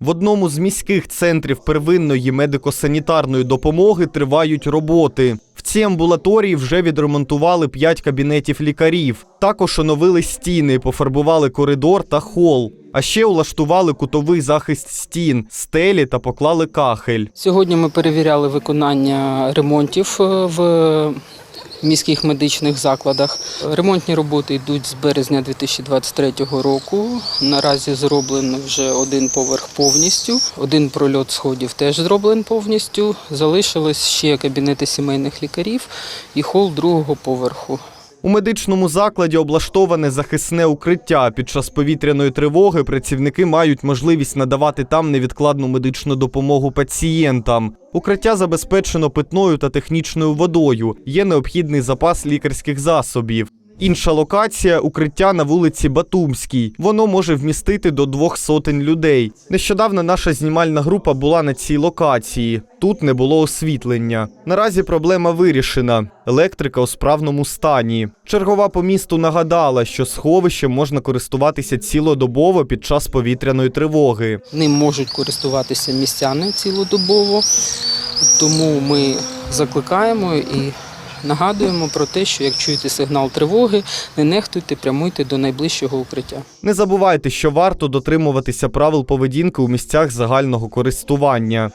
В одному з міських центрів первинної медико-санітарної допомоги тривають роботи. В цій амбулаторії вже відремонтували 5 кабінетів лікарів. Також оновили стіни, пофарбували коридор та хол. А ще улаштували кутовий захист стін, стелі та поклали кахель. Сьогодні ми перевіряли виконання ремонтів е, в міських медичних закладах. Ремонтні роботи йдуть з березня 2023 року. Наразі зроблено вже один поверх повністю. Один прольот сходів теж зроблений повністю. Залишились ще кабінети сімейних лікарів і хол другого поверху. У медичному закладі облаштоване захисне укриття. Під час повітряної тривоги працівники мають можливість надавати там невідкладну медичну допомогу пацієнтам. Укриття забезпечено питною та технічною водою. Є необхідний запас лікарських засобів. Інша локація укриття на вулиці Батумській. Воно може вмістити до двох сотень людей. Нещодавно наша знімальна група була на цій локації. Тут не було освітлення. Наразі проблема вирішена. Електрика у справному стані. Чергова по місту нагадала, що сховищем можна користуватися цілодобово під час повітряної тривоги. Ним можуть користуватися містяни цілодобово, тому ми закликаємо і нагадуємо про те, що як чуєте сигнал тривоги, не нехтуйте, прямуйте до найближчого укриття. Не забувайте, що варто дотримуватися правил поведінки у місцях загального користування.